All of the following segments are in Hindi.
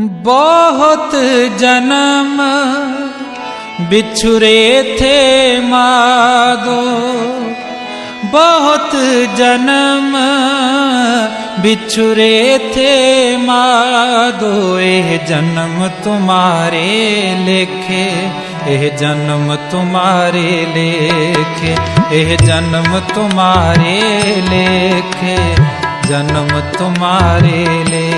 बहुत जन्म बिछुरे थे मादो। बहुत जन्म बिछुरे थे मादो। एह जन्म तुम्हारे लेखे, एह जन्म तुम्हारे लेखे, एह जन्म तुम्हारे लेखे, जन्म तुम्हारे लेखे।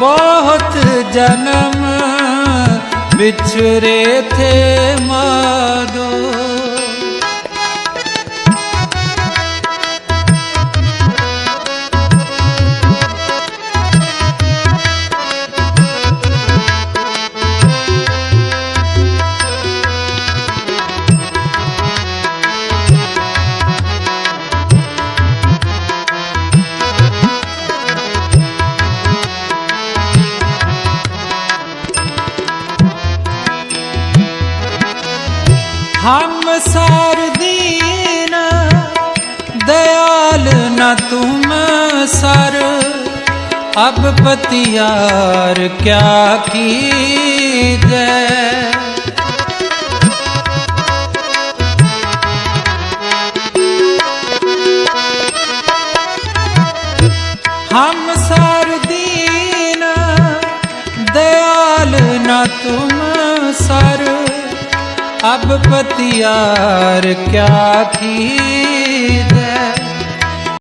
बहुत जन्म बिछुरे थे मादो ਸੰਸਾਰ ਦੀਨ, ਦਇਆਲ ਨਾ ਤੁਮ ਸਰ। ਅਬ ਪਤਿਆਰ ਕਿਆ ਕੀਜੈ? ਹਮ ਸਾਰ ਦੀਨ, ਦਇਆਲ ਨਾ ਤੁਮ ਸਰ। अब पतियार क्या की